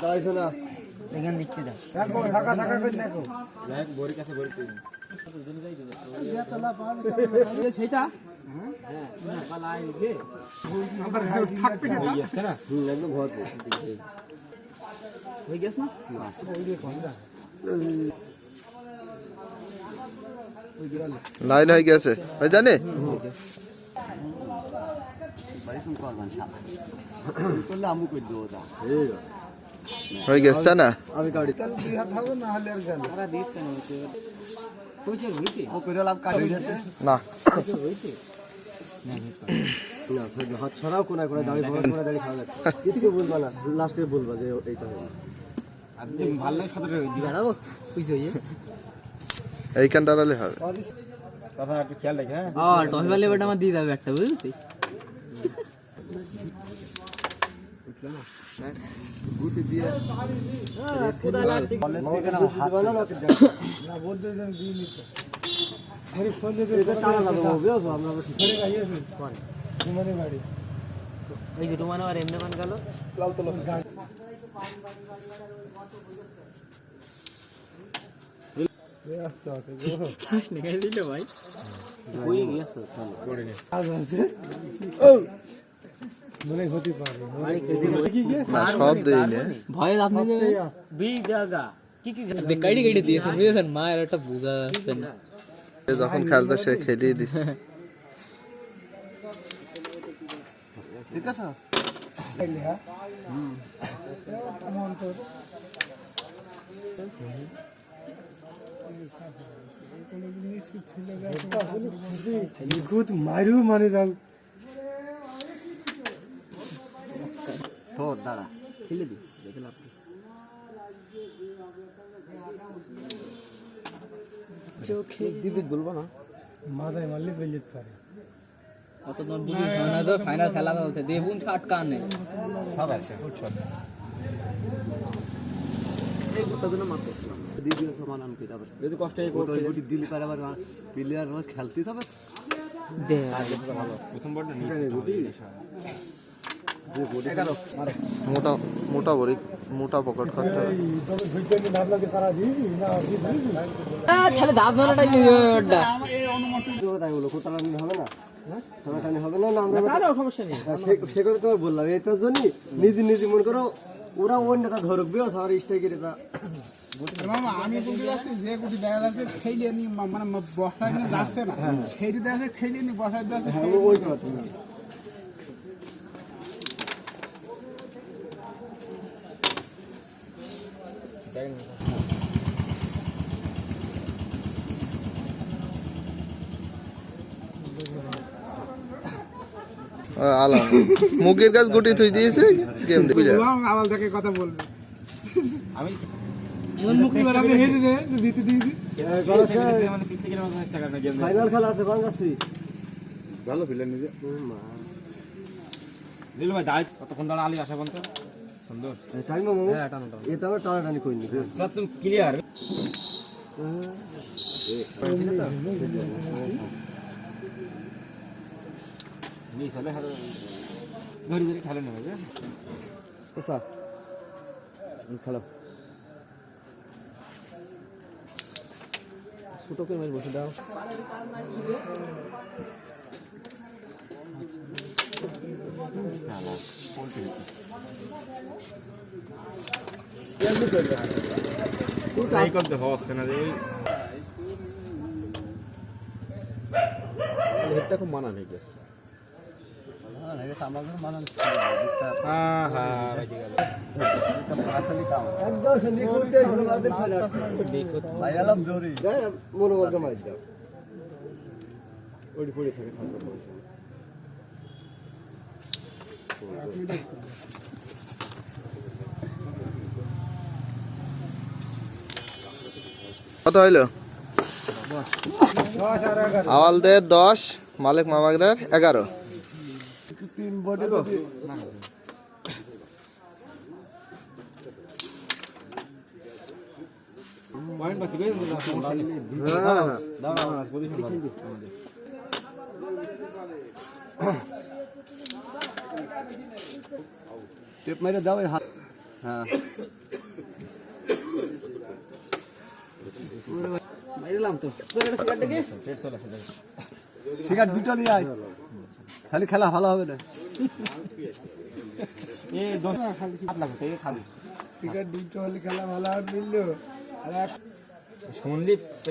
দাঁড়াইছো না এখানে লিখতে দাও দেখো থাকা থাকা করে দেখো সেইটা? হুম একদম ভরপুর হয়ে গেছে না? লাইন হয়ে গেছে। জানে করলে আমি করে দেবো তা হয়ে গেছে না? আমি গাড়ি তাহলে দুই হাত হবে না হলে আর গেল সারা দিস কেন হচ্ছে কইছে হইছে ও করে লাভ কাটি যাচ্ছে না হইছে না সাইড হাত ছড়াও কোনায় কোনায় দাঁড়িয়ে কোনায় কোনায় দাঁড়িয়ে খাওয়া যাচ্ছে কিচ্ছু বলবা না। লাস্টে বলবা যে এইটা হবে। একদম ভালো লাগে সতেরো দাঁড়াবো কইছে হইছে এইখান দাঁড়ালে হবে। কথা একটু খেয়াল রাখি হ্যাঁ? আর টহবালে বেটা আমার দিয়ে যাবে একটা বুঝলি? গুটি দিয়ে ওই যে রুমানো আর এমনি মান গেল। ভাই। কই গেছে না সব দেই না আপনি দেবে? বি জায়গা কি কি কাইডি কাইডি দিয়েছেন বুঝেছেন মা এর একটা এ যখন খেলতে সে খেলিয়ে দিস। ঠিক আছে? মারু মানে দাও দাঁড়া খেলে দি দেখে লাভ কি? চোখে দিদি বলব না? মাথায় মারলে ফেলে যেতে পারে। অত তোমার বুঝি না তো ফাইনাল খেলা হচ্ছে দেবুন ছাট কান নেই সব আছে। আমি তারপর যদি কষ্ট দিলি পারে আবার প্লেয়ার আমার খেলতে হবে। দে প্রথম বলটা নিয়ে মোটা মোটা বড়ি, মোটা পকেট করতে হবে হবে না হবে না আমরা সমস্যা বললাম এটার জন্য নিজে নিজে মনে করো ওরা অন্য তা ধরুক বেশ আমার স্ট্রাইকের আমি যে গুটি দেখা যাচ্ছে ঠেলিয়ে নি। মানে বসায় যাচ্ছে না সেইটি দেখা যাচ্ছে ঠেলিয়ে নি বসায় যাচ্ছে হ্যাঁ ও- ওই কথা আলাম। মুখের কাছে গুটি থুই দিয়েছে গেম বুঝা। আবার দেখে কথা বলবে। আমি মুখে বেড়াতে হেঁটে দে দিতে দিয়ে দি ফাইনাল খেলা আছে বাংলাদেশি ভালো ফিল্ডার নিজে। নীল ভাই দাঁড়াই কতক্ষণ দাঁড়া আলি আসা বলতো সুন্দর। টাইম মামু এটা আমরা টানাটানি করিনি তুমি ক্লিয়ার ধরি ধরি খেলে নেবে কোসা খেলো ছোট করে ম্যাচ বসে দাও এই করতে হচ্ছে না যে হেডটা খুব হয়ে গেছে মানান হ্যাঁ হ্যাঁ বাইকে গেল একদম নিখুঁতে আমাদের ছেলে ভাই আলাম জোরি মনে মধ্যে মার দাও ওটি পড়ে থাকে থাকবে কত হইল? আওয়ালদের দশ মালিক মামাগরের এগারো। টেপ মেরে দাও হ্যাঁ। সিগারেট দুটো নিয়ে আয়। খালি খেলা ভালো হবে না। হাত লাগবে এই খাবি টিকার দুটো হলে খেলা ভালো আর মিললো আর এক শুনলি তো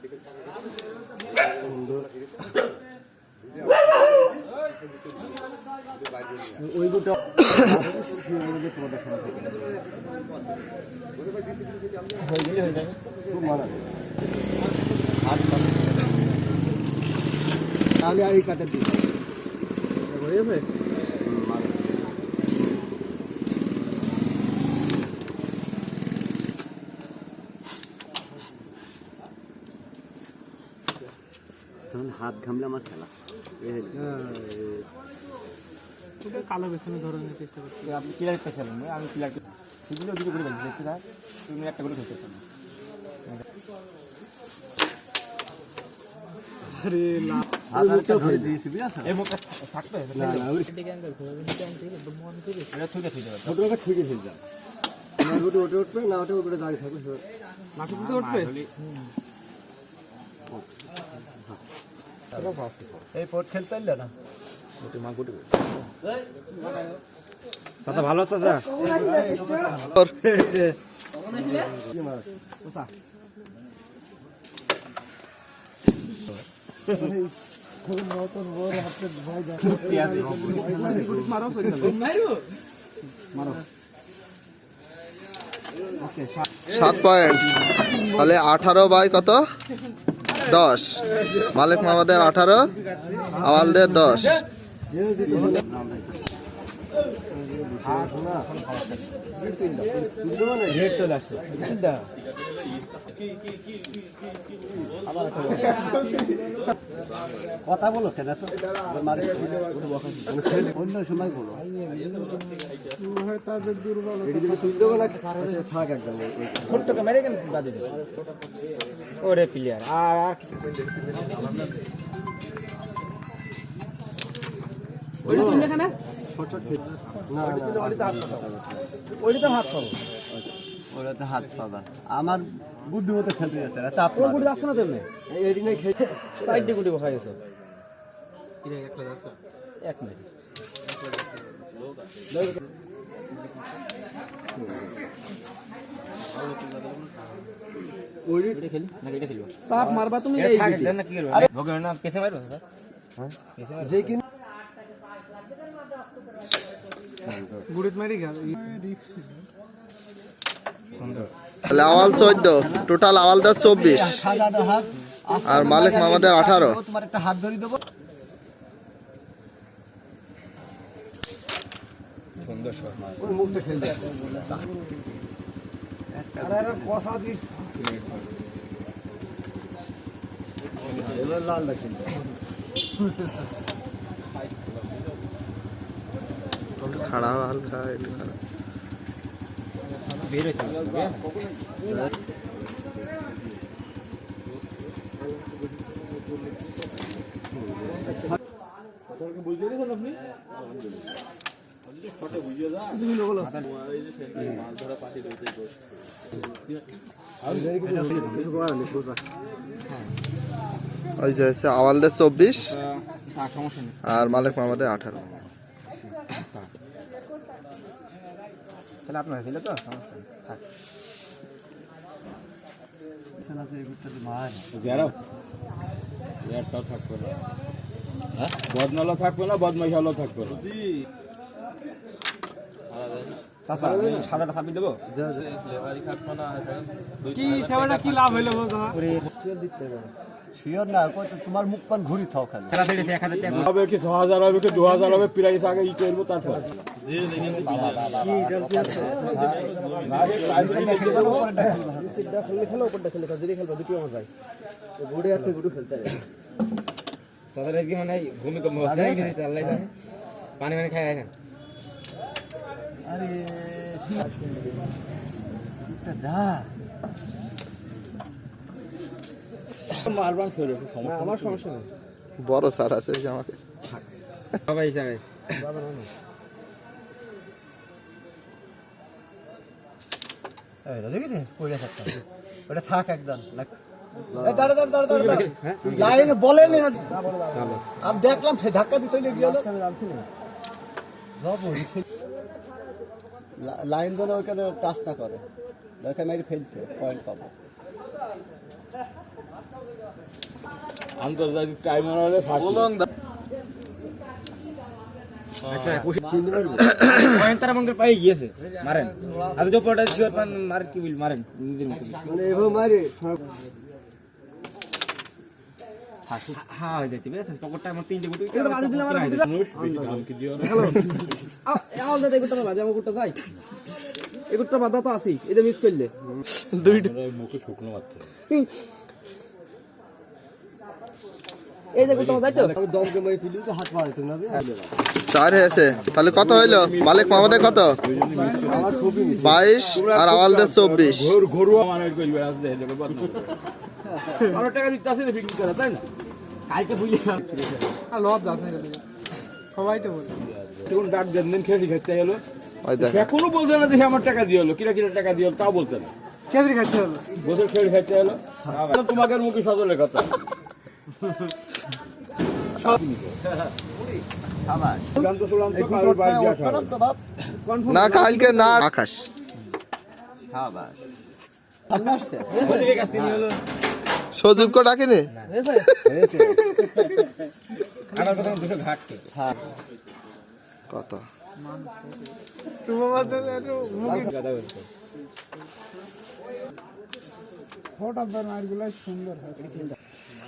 যাবে ওই দুটো খেলা থাকে খুব মারা তাহলে আর এই কাটার দিকে হাত ঘামলে আমার খেলা। কালো বেছানো ধরনের চেষ্টা করছি। আপনি ক্লিয়ার পেয়েছিলেন আমি ক্লিয়ার সেগুলো দুটো করে বলছি দেখতে থাক তুমি একটা করে খেতে পারো। হাত আরেকটা ধরে দিয়েছি, বুঝেছ? এই মুখটা থাকবে? না, ওই মন থেকে এটা ছোট উঠবে উপরে দাঁড়িয়ে থাকবে সে- উঠবে? এই পোট খেলতে পারলে না। চাচা ভালো আছে চাচা? সাত পয়েন্ট। তাহলে আঠারো বাই কত? দশ। মালিক মামাদের আঠারো আওয়ালদের দশ। চলে আসছে কথা বলো কেন মারি অন্য সময় বলো তাদের দুর্বল আচ্ছা, থাক একদম কেন বাদে ওরে প্লেয়ার আর আর কিছু ওইটা এখানে না তো হাত পাবো ওটাতে হাত পাবা। আমার বুদ্ধিমতো খেলতে যাচ্ছে না চাপ গুটি যাচ্ছে না তেমনি? এটি নাই খেলে সাইডে গুটি বসা গেছে। এক মিনিট চাপ মারবা তুমি এটা এই থাক গুটি। দেন না কি করবে? ভোগে না পেছে মারবে স্যার হ্যাঁ? পেছে মারবে। যে কিনা গুড়িত মারি গেল। আওয়াল চোদ্দ, টোটাল আওয়ালদের চব্বিশ। আর মালিক মামাদের আঠারো। তোমার একটা হাত ধরে দেবো শট ওই মুখটা খেলতে আরে আরে কষা দিস এবার লাল রাখি খাড়া হালকা একটু খাড়া। বের হয়েছে ওই যে আওয়ালদের চব্বিশ নেই। আর মালিক মামাদের আঠারো। তাহলে আপনার ছিল তো? সমস্যা থাক। থাকবে না। বদনালো থাকবে না বদমাই থাকবে না। সাদাটা থাপিয়ে দেবো? কি সেবাটা কি লাভ হইল শিওর না কই তো তোমার মুখ পান ঘুরি থাও খালি। হবে কি ছ হাজার হবে কি দু হাজার হবে প্রাইস আগে ই করব তারপর। সিটটা খেলে খেলো উপরটা খেলে যদি খেলবা দুটি আমার যায় ঘুরে একটা গুটু খেলতে কি মানে পানি পানি খাই আরে একটা যা মারবান ফেরে আমার সমস্যা নেই। বড় স্যার আছে আমাকে। হিসাবে ওটা থাক একদম। এই দাঁড়া দাঁড়া দাঁড়া দাঁড়া দাঁড়া। লাইন বলেনি আমি দেখলাম সে ধাক্কা দিয়ে চলে গেল লাইন ধরে ওখানে টাচ না করে ওখানে মেরে ফেলতে পয়েন্ট পাবো। আন্তর্জাতিক টাইমার হলে ফার্স্ট মানে এভাবে মারে মানুষ বেশি দাম কি দিও না। আমার দাদা এগুলো বাজে আমার গুটটা যাই। এগুলো বাধা তো আছি এটা মিস করলে। দুইটা মুখে শুকনো মাত্র এই যে চার হয়েছে। তাহলে কত হইল? মালিক মামাদের কত? আমার বাইশ আর আওয়ালদের চব্বিশ। এখনও বলছে না যে আমার টাকা দিয়ে হলো। কিরা কিরা টাকা দিয়ে হলো তাও বলছে না। কেঁদরি খাচ্ছে হলো। বছর খেয়ে খাচ্ছে হলো। তোমাকে মুখে সজলের কথা। না কালকে না আকাশ। সজীবকে ডাকিনি? হয়েছে হ্যাঁ কত ফোটা মারগুলো সুন্দর হয়।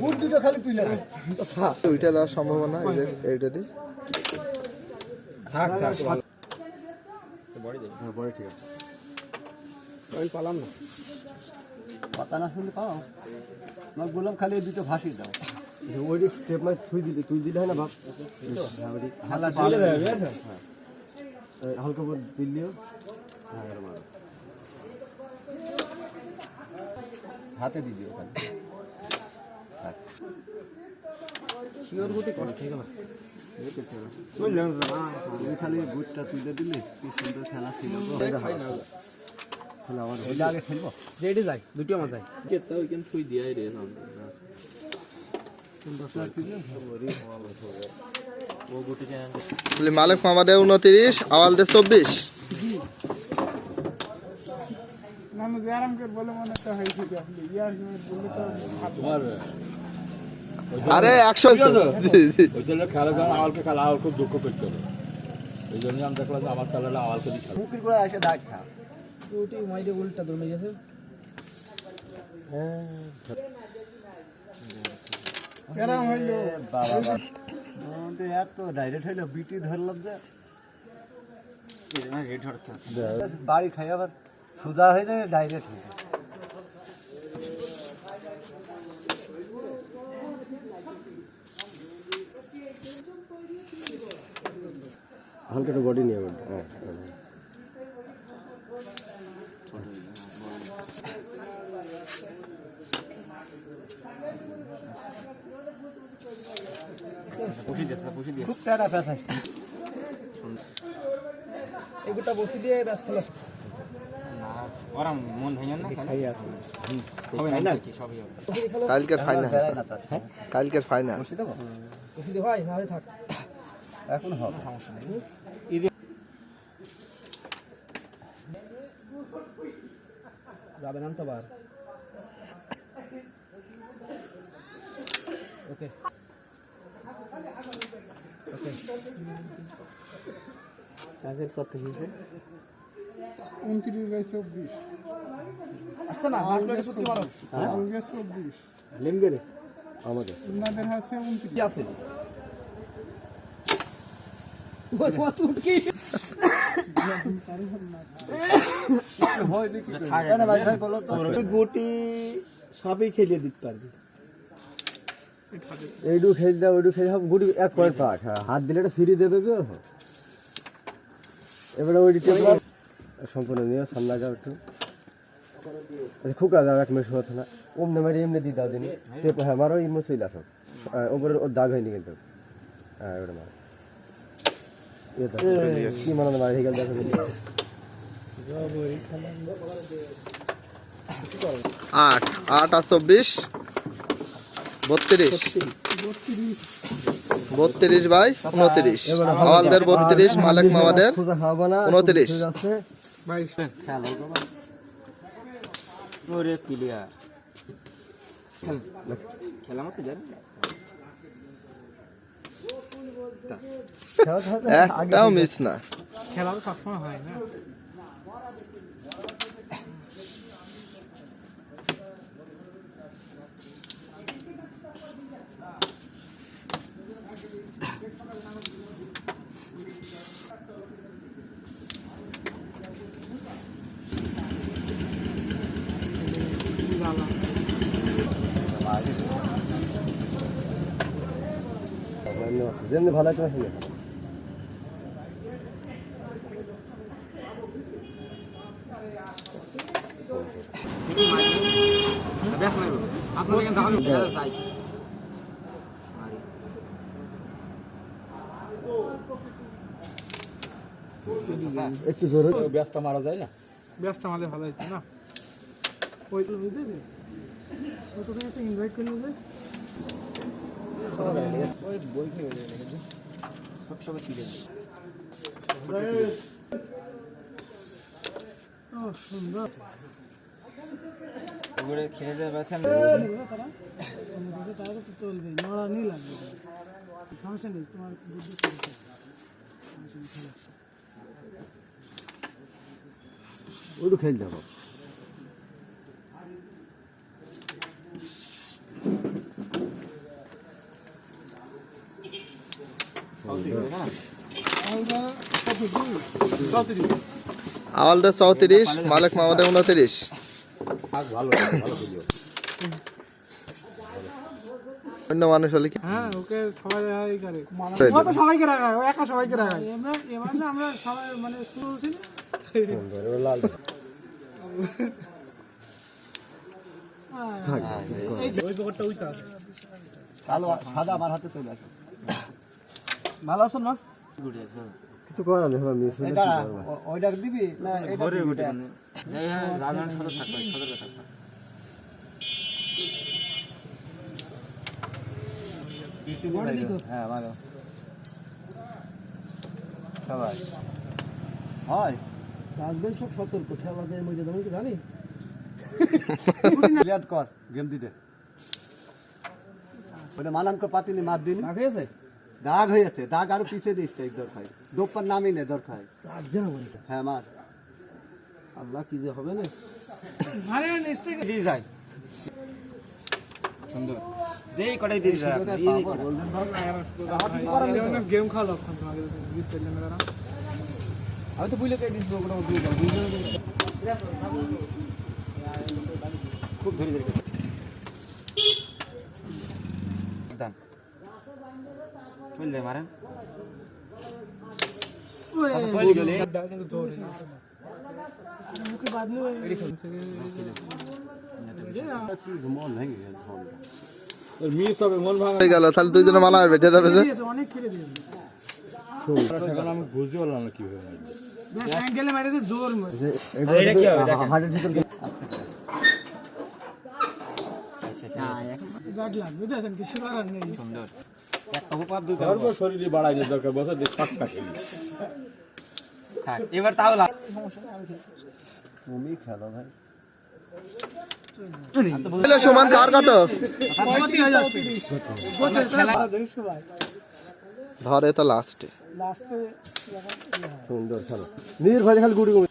ফুট দুটো খালি তুলে না ওইটা দেওয়ার সম্ভাবনা এই যে এইটা দি। কথা না। শুনলে পাও? আমার বললাম খালি এই দুটো ভাসি দাও। ওই স্টেপ মাই থুই দিলে তুই দিলে হয় না চলে যাবে হালকা করে দিলিও হাতে দিও ওখানে। শিওর গুটি কর ঠিক আছে। খালি বুটটা তুলে দিলে কি সুন্দর খেলা ছিল গো। খেলা। আমার ওইটা আগে খেলব? যেটি যাই দুটো আমার যাই। তাহলে মালিক মামাদের উনত্রিশ আওয়ালদের চব্বিশ। বলে মনে তো হয়েছে কি আপনি। ইয়ার বলে তো ভালো। তোমার আরে একশো জি, জি। ওই জন্য খেলা যখন আওয়ালকে খেলা আওয়াল খুব দুঃখ করতে হবে। এই জন্য আমি দেখলাম যে আমার খেলাটা আওয়ালকে দিয়ে খেলা। মুখের করে এসে দাগ খা। ওটি মাইরে উল্টা দমে গেছে। এরাম হইল? বাবা আমাদের এত ডাইরেক্ট হইল বিটি ধরলাম যে। বাড়ি খাই আবার। সুদা হয়ে যায় ডাইরেক্ট হয়ে যায়। হালকা বডি নিয়ে হ্যাঁ খুব প্যারা প্যাথা এগুটা বসি দিয়ে ব্যাস খেলা কালকের ফাইনাল বেড়ায় না তার হ্যাঁ? কালকের ফাইনাল বসে দেবো বসি দিয়ে হয় নাহলে থাক। এখন হবে। যাবে না তো বার ওকে। কাজের কথা হিসেবে উনত্রিশ বাই চব্বিশ। আসছে না চব্বিশ। আমাদের। আপনাদের আছে? উনত্রিশ তো। গুটি সবই খেলিয়ে দিতে পারবি। এইটু খেলে দাও ওইটু খেলে সব গুটি এক পয়েন্ট পাঠ হ্যাঁ। হাত দিলে এটা ফ্রি দেবে গো এবারে ওই সম্পূর্ণ নিয়ে সামনে যাও একটু। আচ্ছা, খুকা দাও এক মিনিট হতো না অমনে মারি এমনি দিয়ে দাও দিনি টেপ হ্যাঁ মারো এমনি চলে আসো ওপরে ওর দাগ হয়নি কিন্তু। হ্যাঁ এবারে মারো। কি মানানো মারি গেল দেখো। আট আট আর চব্বিশ। বত্রিশ। বত্রিশ বাই উনত্রিশ। আমাদের বত্রিশ মালিক মামাদের উনত্রিশ। ওরে প্লেয়ার। খেলা মতো জানি একটাও মিস না। খেলা তো সবসময় হয় না। যেমনি ভালো একটা আছে। একটু জোরে ব্যস্ত মারা যায় না? ব্যস্ত মারলে ভালো হচ্ছে না। ওই বুঝতে ছোটকে একটা ইনভাইট করলে যে ওই বই খেয়ে হয়ে যাবে কিন্তু ও সুন্দর ওগুলো খেলে যাবে চলবে নড়ানি লাগবে সমস্যা নেই তোমার বুদ্ধি ওইটু খেলতে হবে আমাদের চৌত্রিশ মালিক উনত্রিশ। অন্য মানুষ হলে কি? হ্যাঁ ওকে সবাই করে। করে তো সবাইকে রাখায় ও একা সবাইকে রাখায় আমরা এবার আমরা সবাই মানে শুরু কালো সাদা আমার হাতে চলে আসে ভালো আছো না? কিছু করার নেই মিস ওইটা দিবি? না এটা দিবি যাই হ্যাঁ রাজধানী সদর থাকবে সদরে থাকবে হ্যাঁ ভালো। সবাই। হয়। আসবেন সব সতর্ক খেলা দেয় মধ্যে তুমি কি জানি? কর গেম দিতে। ওটা মালাম কো পাতিনি মার দিন না খেয়েছে দাগ হয়েছে দাগ আরও পিছিয়ে দিস এক দরকার দোপার নামই নে দরকার না বলি হ্যাঁ মার। আল্লাহ কি যে হবে না? আরে নেক্সট দিয়ে যায়। সুন্দর। যেই কটাই দিয়ে যায় বলবেন গেম খেলা আমি তো বুঝলে কে দিচ্ছি। খুব ধরে ধরে দান চল মারেন মুখে বাদলে মন মন হয়ে গেল তাহলে দুইজনে মানা বেটে যাবে অনেক খেলে আমি বুঝতে পারলাম না কীভাবে অ্যাঙ্গেলে মেরেছে জোর এটা কি হবে দেখেন ভিতর ব্যাট লাগবে দেখেন কিছু করার নেই। সুন্দর। শরীরে বাড়াই দরকার বছর দিয়ে সাতটা খেলি এবার তাও তুমি খেলো ভাই। সমান কার কত ধরে তো লাস্টে লাস্টে সুন্দর খেলো। নিজের ঘরে খালি গুড়ি গুড়ি।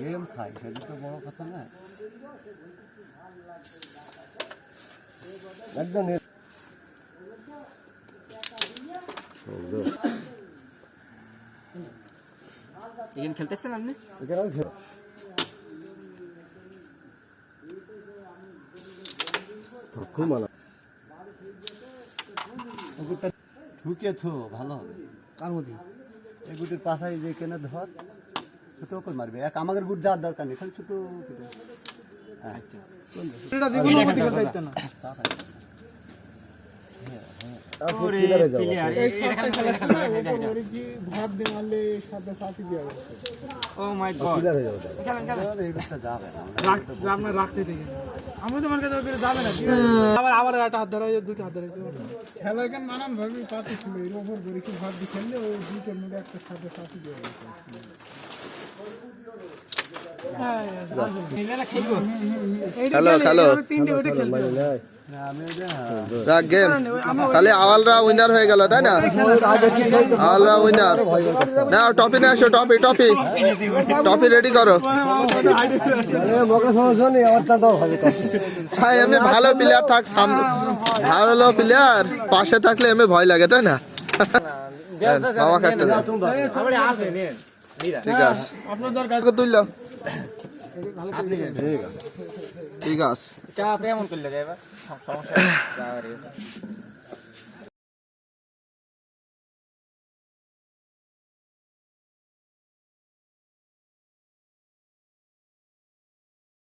গেম খাই সেটা তো বড় কথা না। একদম নির- খেলতেছেন আপনি এখানে আমি খেল- খুব মানা ওগুলোটা ঢুকে থো ভালো হবে কার মধ্যে এগুটির পাশায় যে কেনে ধর ছোট করে মারবে এক আমাদের গুড় যাওয়ার দরকার নেই খালি ছোট আবার একটা হাত দুটো হাত খেলা নানান ভাবে পাতি ছিল কি দিয়ে খেললে ওই দুটোর মধ্যে একটা সাতটা চাপি দেওয়া হ্যালো যাক গেম তাহলে আওয়ালরা উইনার হয়ে গেল তাই না আওয়ালরা উইনার না টপি না আসো টপি টপি টপি রেডি করো হ্যাঁ এমনি ভালো প্লেয়ার থাক সামনে ভালো প্লেয়ার পাশে থাকলে এমনি ভয় লাগে তাই না মামা কাটতে। ঠিক আছে আপনার দরকার তুলল ঠিক আছে চা এমন করলে যাবে সমস্যা